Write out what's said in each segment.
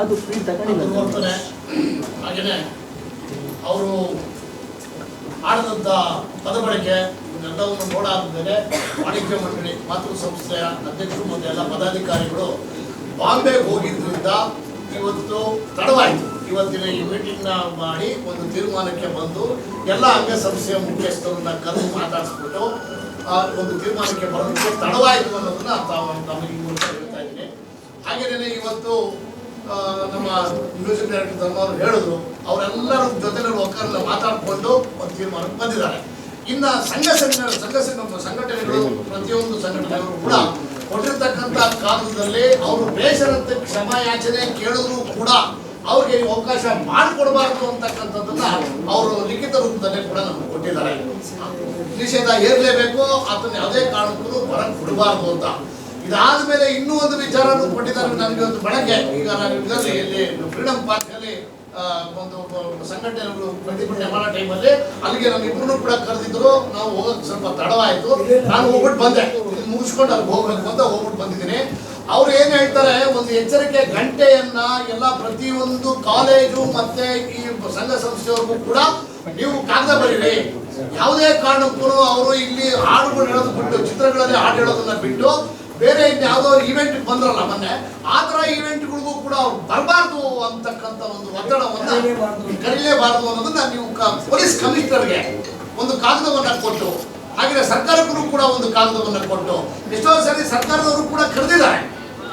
ಅದು ಫ್ರೀ ತಗೊಂಡಿಲ್ಲ. ಹಾಗೇನೆ ಅವರು ಆಡದಂತ ಪದ ಬಳಕೆ ಇವನ್ನೆಲ್ಲವನ್ನು ನೋಡಾದ್ಮೇಲೆ ವಾಣಿಜ್ಯ ಮಂಡಳಿ, ಮಾತೃ ಸಂಸ್ಥೆಯ ಅಧ್ಯಕ್ಷರು ಮತ್ತು ಎಲ್ಲ ಪದಾಧಿಕಾರಿಗಳು ಬಾಂಬೆಗೆ ಹೋಗಿದ್ದರಿಂದ ಇವತ್ತು ತಡವಾಯಿತು. ಇವತ್ತಿನ ಈ ಮೀಟಿಂಗ್ನ ಮಾಡಿ ಒಂದು ತೀರ್ಮಾನಕ್ಕೆ ಬಂದು ಎಲ್ಲ ಅಂಗಸಂಸ್ಥೆಯ ಮುಖ್ಯಸ್ಥರನ್ನ ಕದ್ದು ಮಾತಾಡಿಸ್ಬಿಟ್ಟು ಒಂದು ತೀರ್ಮಾನಕ್ಕೆ ಬರೋದಕ್ಕೆ ತಡವಾಯಿತು ಅನ್ನೋದನ್ನ ತಾವು ತಮಗೆ ಹೇಳ್ತಾ ಇದ್ದೀನಿ. ಹಾಗೇನೇ ಇವತ್ತು ನಮ್ಮ ಮ್ಯೂಸಿಕ್ ಡೈರೆಕ್ಟರ್ ಧರ್ಮವರು ಹೇಳಿದ್ರು, ಅವರೆಲ್ಲರ ಜೊತೆನಲ್ಲಿ ಒಕ್ಕರನ್ನ ಮಾತಾಡಿಕೊಂಡು ಒಂದು ತೀರ್ಮಾನಕ್ಕೆ ಬಂದಿದ್ದಾರೆ. ಇನ್ನ ಸಂಘ ಸಂಘ ಸಂಘ ಸಂಘ ಸಂಘಟನೆಗಳು, ಪ್ರತಿಯೊಂದು ಸಂಘಟನೆಗಳು ಕೂಡ ಕೊಟ್ಟಿರ್ತಕ್ಕಂಥ ಕಾಲದಲ್ಲಿ ಅವರು ಬೇಸರತೆ ಕ್ಷಮಾಯಾಚನೆ ಕೇಳಿದ್ರು ಕೂಡ ಅವ್ರಿಗೆ ಅವಕಾಶ ಮಾಡಿಕೊಡಬಾರ್ದು ಅಂತಕ್ಕಂಥದ್ದನ್ನ ಅವರು ಲಿಖಿತ ರೂಪದಲ್ಲಿ ಕೂಡ ನಮ್ಗೆ ಕೊಟ್ಟಿದ್ದಾರೆ. ನಿಷೇಧ ಏರ್ಲೇಬೇಕು ಅದನ್ನ ಯಾವುದೇ ಕಾರಣಕ್ಕೂ ಹೊರಗೆ ಕೊಡಬಾರ್ದು ಅಂತ. ಇದಾದ್ಮೇಲೆ ಇನ್ನೂ ಒಂದು ವಿಚಾರ ಕೊಟ್ಟಿದ್ದಾರೆ ನನಗೆ ಒಂದು ಬಳಕೆ. ಈಗ ನಾನು ಫ್ರೀಡಮ್ ಪಾರ್ಕ್ ಅಲ್ಲಿ ಒಂದು ಸಂಘಟನೆಗಳು ಪ್ರತಿಭಟನೆ ಮಾಡೋ ಟೈಮಲ್ಲಿ ಅಲ್ಲಿಗೆ ನಮ್ಮ ಇಬ್ಬರು ಕೂಡ ಕರೆದಿದ್ರು ನಾವು ಹೋಗಕ್ ಸ್ವಲ್ಪ ತಡವಾಯ್ತು. ನಾನು ಹೋಗ್ಬಿಟ್ಟು ಬಂದೆ. ಮುಗಿಸ್ಕೊಂಡು ಅಲ್ಲಿ ಹೋಗ್ಬೇಕು ಅಂತ ಹೋಗ್ಬಿಟ್ಟು ಬಂದಿದ್ದೀನಿ. ಅವ್ರು ಏನ್ ಹೇಳ್ತಾರೆ, ಒಂದು ಎಚ್ಚರಿಕೆ ಗಂಟೆಯನ್ನ ಎಲ್ಲ ಪ್ರತಿಯೊಂದು ಕಾಲೇಜು ಮತ್ತೆ ಈ ಸಂಘ ಸಂಸ್ಥೆಯವ್ರಿಗೂ ಕೂಡ ನೀವು ಕಾಗದ ಬರೀರಿ. ಯಾವುದೇ ಕಾರಣಕ್ಕೂ ಅವರು ಇಲ್ಲಿ ಹಾಡುಗಳು ಹೇಳೋದು ಬಿಟ್ಟು, ಚಿತ್ರಗಳಲ್ಲಿ ಹಾಡು ಹೇಳೋದನ್ನ ಬಿಟ್ಟು ಬೇರೆ ಇನ್ಯಾವುದೋ ಈವೆಂಟ್ ಬಂದ್ರಲ್ಲ ಮೊನ್ನೆ ಆ ಥರ ಈವೆಂಟ್ಗಳಿಗೂ ಕೂಡ ಅವ್ರು ಬರಬಾರ್ದು ಅಂತಕ್ಕಂಥ ಒಂದು ಒತ್ತಡವನ್ನು ಕರೀಲೇಬಾರದು. ಅನ್ನೋದನ್ನ ನೀವು ಪೊಲೀಸ್ ಕಮಿಷನರ್ಗೆ ಒಂದು ಕಾಗದವನ್ನ ಕೊಟ್ಟು ಹಾಗೆ ಸರ್ಕಾರಕ್ಕೂ ಕೂಡ ಒಂದು ಕಾಗದವನ್ನ ಕೊಟ್ಟು ಎಷ್ಟೋ ಸರಿ ಸರ್ಕಾರದವರು ಕೂಡ ಕರೆದಿದ್ದಾರೆ.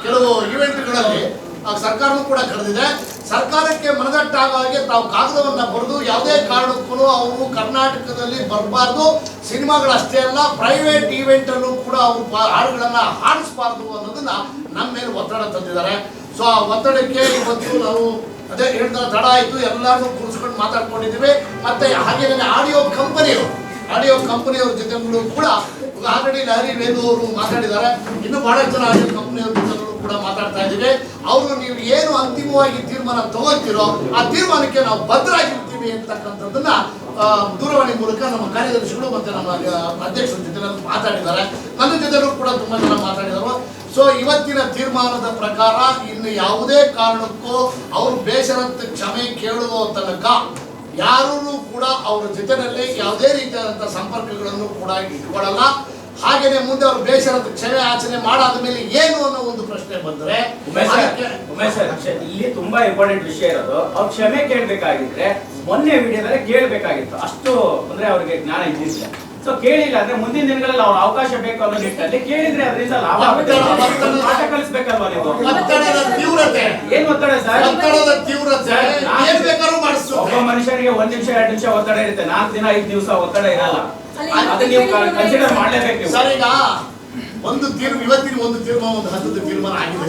ಕೆಲವು ಈವೆಂಟ್ಗಳಲ್ಲಿ ಆ ಸರ್ಕಾರವೂ ಕೂಡ ಕರೆದಿದೆ. ಸರ್ಕಾರಕ್ಕೆ ಮನದಟ್ಟಾಗ ಹಾಗೆ ತಾವು ಕಾಗದವನ್ನ ಬರೆದು ಯಾವುದೇ ಕಾರಣಕ್ಕೂ ಅವರು ಕರ್ನಾಟಕದಲ್ಲಿ ಬರಬಾರ್ದು. ಸಿನಿಮಾಗಳಷ್ಟೇ ಅಲ್ಲ ಪ್ರೈವೇಟ್ ಈವೆಂಟ್ ಅಲ್ಲೂ ಕೂಡ ಅವರು ಹಾಡುಗಳನ್ನ ಹಾಡಿಸ್ಬಾರ್ದು ಅನ್ನೋದನ್ನ ನಮ್ಮ ಮೇಲೆ ಒತ್ತಡ ತಂದಿದ್ದಾರೆ. ಸೊ ಆ ಒತ್ತಡಕ್ಕೆ ಇವತ್ತು ನಾವು ಅದೇ ಹೇಳ್ತಾ ತಡ ಆಯಿತು. ಎಲ್ಲರೂ ಕೂರಿಸ್ಕೊಂಡು ಮಾತಾಡ್ಕೊಂಡಿದ್ದೀವಿ. ಮತ್ತೆ ಹಾಗೇನೇ ಆಡಿಯೋ ಕಂಪನಿಯವರು, ಆಡಿಯೋ ಕಂಪನಿಯವ್ರ ಜೊತೆಗಳು ಕೂಡ ಆಲ್ರೆಡಿ ಲಹರಿ ವೇದು ಅವರು ಮಾತಾಡಿದ್ದಾರೆ. ಇನ್ನು ಬಹಳಷ್ಟು ಜನ ಆಡಿಯೋ ಕಂಪನಿಯವ್ರ ಜೊತೆಗಳು ಕೂಡ ಮಾತಾಡ್ತಾ ಇದ್ದೀವಿ. ಅವರು ನೀವು ಏನು ಅಂತಿಮವಾಗಿ ತೀರ್ಮಾನ ತಗೋತೀರೋ ಆ ತೀರ್ಮಾನಕ್ಕೆ ನಾವು ಬದ್ಧರಾಗಿರ್ತೀವಿ ಅಂತಕ್ಕಂಥದ್ದನ್ನ ದೂರವಾಣಿ ಮೂಲಕ ನಮ್ಮ ಕಾರ್ಯದರ್ಶಿಗಳು ಮತ್ತೆ ನಮ್ಮ ಅಧ್ಯಕ್ಷರ ಜೊತೆ ಮಾತಾಡಿದ್ದಾರೆ. ನನ್ನ ಜೊತೆಲೂ ಕೂಡ ತುಂಬಾ ಜನ ಮಾತಾಡಿದರು. ಸೊ ಇವತ್ತಿನ ತೀರ್ಮಾನದ ಪ್ರಕಾರ ಇನ್ನು ಯಾವುದೇ ಕಾರಣಕ್ಕೂ ಅವರು ಬೇಸರತ್ತ ಕ್ಷಮೆ ಕೇಳುವ ತನಕ ಯಾರೂ ಕೂಡ ಅವರ ಜೊತೆನಲ್ಲಿ ಯಾವುದೇ ರೀತಿಯಾದಂಥ ಸಂಪರ್ಕಗಳನ್ನು ಕೂಡ ಇಟ್ಕೊಳ್ಳಲ್ಲ. ಹಾಗೇನೆ ಮುಂದೆ ಅವರು ಬೇಸರದ ಕ್ಷಮೆ ಆಚರಣೆ ಮಾಡಾದ ಮೇಲೆ ಏನು ಅನ್ನೋ ಒಂದು ಪ್ರಶ್ನೆ ಬಂದ್ರೆ ಉಮೇಶ್ ಸರ್, ಅದಕ್ಕೆ- ಉಮೇಶ್ ಸರ್, ಇಲ್ಲಿ ತುಂಬಾ ಇಂಪಾರ್ಟೆಂಟ್ ವಿಷಯ ಇರೋದು. ಅವ್ರು ಕ್ಷಮೆ ಕೇಳ್ಬೇಕಾಗಿದ್ರೆ ಮೊನ್ನೆ ವಿಡಿಯೋದಲ್ಲಿ ಕೇಳ್ಬೇಕಾಗಿತ್ತು. ಅಷ್ಟು ಅಂದ್ರೆ ಅವ್ರಿಗೆ ಜ್ಞಾನ ಇದ್ದಿಲ್ಲ. ಸೊ ಕೇಳಿಲ್ಲ ಅಂದ್ರೆ ಮುಂದಿನ ದಿನಗಳಲ್ಲಿ ಅವ್ರ ಅವಕಾಶ ಬೇಕು ಅನ್ನೋ ನಿಟ್ಟಲ್ಲಿ ಕೇಳಿದ್ರೆ ಅದರಿಂದ ಲಾಭ ಪಾಠ ಕಲಿಸ್ಬೇಕಲ್ವಾ ನೀವು? ತೀವ್ರತೆ. ಏನ್ ಒತ್ತಡ ಸರ್? ಒತ್ತಡದ ತೀವ್ರತೆ. ಒಬ್ಬ ಮನುಷ್ಯನಿಗೆ ಒಂದ್ ನಿಮಿಷ ಎರಡು ನಿಮಿಷ ಒತ್ತಡ ಇರುತ್ತೆ. ನಾಲ್ಕು ದಿನ ಐದು ದಿವಸ ಒತ್ತಡ ಇರಲ್ಲ. ಅದನ್ನ ನೀವು ಕನ್ಸಿಡರ್ ಮಾಡ್ಲೇಬೇಕು ಸರ್ ಈಗ ಒಂದು ತೀರ್ಮ ಇವತ್ತಿನ ಒಂದು ತೀರ್ಮಾನ ಒಂದು ಹಂತದ ತೀರ್ಮಾನ ಆಗಿದೆ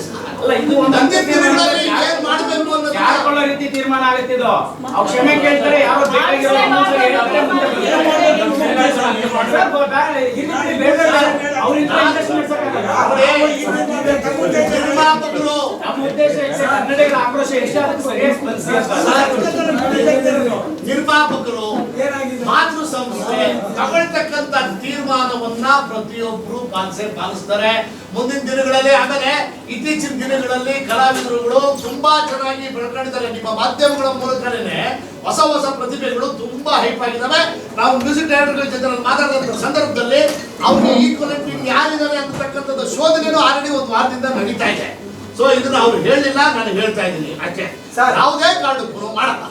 ಏನ್ ಮಾಡ್ಬೇಕು ಅನ್ನೋದು ರೀತಿ ತೀರ್ಮಾನ ಆಗುತ್ತಿದ್ದು ಅವ್ರು ಕ್ಷಮೆ ಕೇಳ್ತಾರೆ ಯಾರೋ ಆಕ್ರೋಶ. ನಿರ್ಮಾಪಕರು ಮಾತೃ ಸಂಸ್ಥೆ ತಗೊಳ್ತಕ್ಕಂತ ತೀರ್ಮಾನವನ್ನ ಪ್ರತಿಯೊಬ್ಬರು ಪಾಲಿಸೇ ಪಾಲಿಸ್ತಾರೆ ಮುಂದಿನ ದಿನಗಳಲ್ಲಿ ಆಮೇಲೆ ಇತ್ತೀಚಿನ ದಿನಗಳಲ್ಲಿ ಕಲಾವಿದರುಗಳು ತುಂಬಾ ಚೆನ್ನಾಗಿ ಬೆಳ್ಕೊಂಡಿದ್ದಾರೆ. ನಿಮ್ಮ ಮಾಧ್ಯಮಗಳ ಮೂಲಕನೇ ಹೊಸ ಹೊಸ ಪ್ರತಿಭೆಗಳು ತುಂಬಾ ಹೈಪ್ ಆಗಿದ್ದಾವೆ ನಾವು ಮ್ಯೂಸಿಕ್ ಡೈರೆಕ್ಟರ್ ಜೊತೆ ಮಾತಾಡಿದ ಮಾತಾಡಿದಂಥ ಸಂದರ್ಭದಲ್ಲಿ ಅವ್ರಿಗೆ ಈಕ್ವಲೆಂಟ್ ಯಾರಿದ್ದಾರೆ ಅಂತಕ್ಕಂಥದ್ದು ಶೋಧನೆನೂ ಆಲ್ರೆಡಿ ಒಂದು ವಾರದಿಂದ ನಡೀತಾ ಇದೆ. ಸೊ ಇದನ್ನ ಅವ್ರು ಹೇಳಲಿಲ್ಲ ನಾನು ಹೇಳ್ತಾ ಇದ್ದೀನಿ. ಯಾಕೆ? ಸರ್. ಯಾವುದೇ ಕಾರಣಕ್ಕೂ ಮಾಡಲ್ಲ.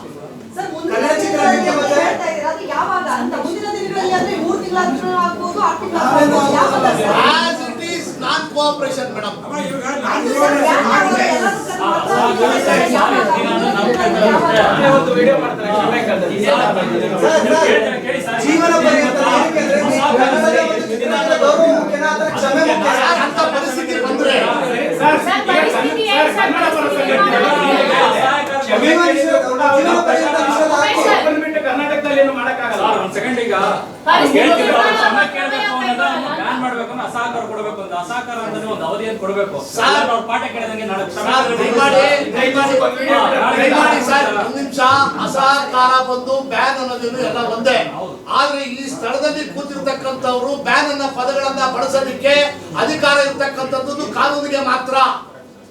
ಉಮೇಶ್ ಸರ್. ಬಂದ್ಬಿಟ್ಟು ಕರ್ನಾಟಕದಲ್ಲಿ ಏನು ಮಾಡಕ್ಕಾಗಲ್ಲ ಒಂದ್ ಸೆಕೆಂಡ್ ಈಗ ಮಾಡ್ಬೇಕು ಅಂದ್ರೆ ಅಸಹಕಾರ ಕೊಡಬೇಕು ಅಂತ ಅಸಹಕಾರ ಅಂದ್ರೆ ಒಂದು ಅವಧಿಯನ್ನು ಕೊಡಬೇಕು. ಸರ್, ಅವ್ರ ಪಾಠ ಕೇಳಿದಂಗೆ ನಾಳೆ ನಿಮಿಷ ಅಸಹಕಾರ ಬಂದು ಬ್ಯಾನ್ ಅನ್ನೋದೇನು ಎಲ್ಲ ಒಂದೇ. ಆದ್ರೆ ಈ ಸ್ಥಳದಲ್ಲಿ ಕೂತಿರ್ತಕ್ಕಂಥವ್ರು ಬ್ಯಾನ್ ಅನ್ನ ಪದಗಳನ್ನ ಬಳಸಲಿಕ್ಕೆ ಅಧಿಕಾರ ಇರ್ತಕ್ಕಂಥದ್ದು ಕಾನೂನಿಗೆ ಮಾತ್ರ.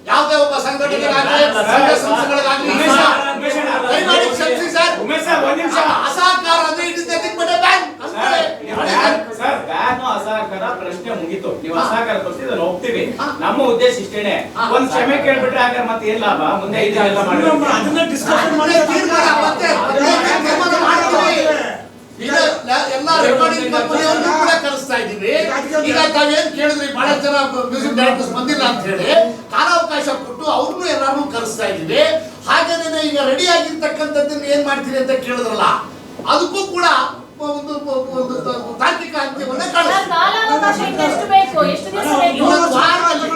ಯಾವುದೇ ಒಬ್ಬ ಸಂಘಟನೆಗಳಾಗಲಿ ಸಂಘಟನೆಗಾಗಲಿ ಸಂಘ ಸಂಸ್ಥೆಗಳಿಗಾಗಲಿ ಉಮೇಶ್ ಸರ್, ಉಮೇಶ್ ಅಣ್ಣ. ದಯಮಾಡಿ ಕ್ಷಮಿಸಿ ಸರ್ ಉಮೇಶ್ ಸರ್, ಒಂದ್ ನಿಮಿಷ. ಅಸಹಕಾರ ಅಂದ್ರೆ it is nothing but a bank sir, sir ban ಅಸಹಕಾರ ಪ್ರಶ್ನೆ ಮುಗೀತು ನೀವು ಅಸಹಕಾರ ಕೊಡ್ತೀವಿ ಅದನ್ನ ಒಪ್ತೀವಿ ನಮ್ಮ ಉದ್ದೇಶ ಇಷ್ಟೇನೆ. ಒಂದ್ ಕ್ಷಮೆ ಕೇಳ್ಬಿಟ್ರೆ ಹಾಗಾದ್ರೆ ಮತ್ತೆ ಏನ್ ಲಾಭ? ಮುಂದೆ ಇದೆಲ್ಲ ಮಾಡಿ ಅದನ್ನ ಡಿಸ್ಕಷನ್ ಮಾಡಿ ತೀರ್ಮಾನ ಮತ್ತೆ ಮತ್ತೆ ತೀರ್ಮಾನ ಮಾಡ್ತೀವಿ. ಈಗ ಲ- ಎಲ್ಲ ರೆಕಾರ್ಡಿಂಗ್ ಕಂಪನಿಯವ್ರನ್ನೂ ಕೂಡ ಕರೆಸ್ತಾ ಇದ್ದೀವಿ. ಈಗ ತಾವೇನ್ ಕೇಳಿದ್ರಿ? ಬಹಳ ಜನ ಮ್ಯೂಸಿಕ್ ಡೈರೆಕ್ಟರ್ಸ್ ಬಂದಿಲ್ಲ ಅಂತ ಹೇಳಿ. ಕಾಲಾವಕಾಶ ಕೊಟ್ಟು ಅವ್ರನ್ನೂ ಎಲ್ಲಾರನ್ನೂ ಕರೆಸ್ತಾ ಇದ್ದೀವಿ. ಹಾಗೇನೆ ಈಗ ರೆಡಿ ಆಗಿರ್ತಕ್ಕಂಥದ್ದನ್ನ ಏನ್ ಮಾಡ್ತೀರಿ ಅಂತ ಕೇಳಿದ್ರಲ್ಲ ಅದಕ್ಕೂ ಕೂಡ ಒಂದು ತಾಂತ್ರಿಕ ತಾರ್ಕಿಕ ಅಂತ್ಯವನ್ನ ಸರ್, ಕಾಣಿಸ್ತೀವಿ ಕಾಲಾವಕಾಶ ಇನ್ನೆಷ್ಟು ಬೇಕು ಎಷ್ಟು ದಿವಸ ಬೇಕು ಇನ್ನೊಂದು ವಾರದಲ್ಲಿ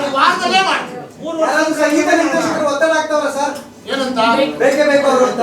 ಈ ವಾರದಲ್ಲೇ ಮಾಡ್ತೀವಿ ಯಾರಾದ್ರೂ ಸಂಗೀತ ನಿರ್ದೇಶಕರು ಒತ್ತಡ ಆಗ್ತಾವ್ರ ಸರ್ ಏನಂತ ಬೇಕೇ ಬೇಕು ಅವರು ಅಂತ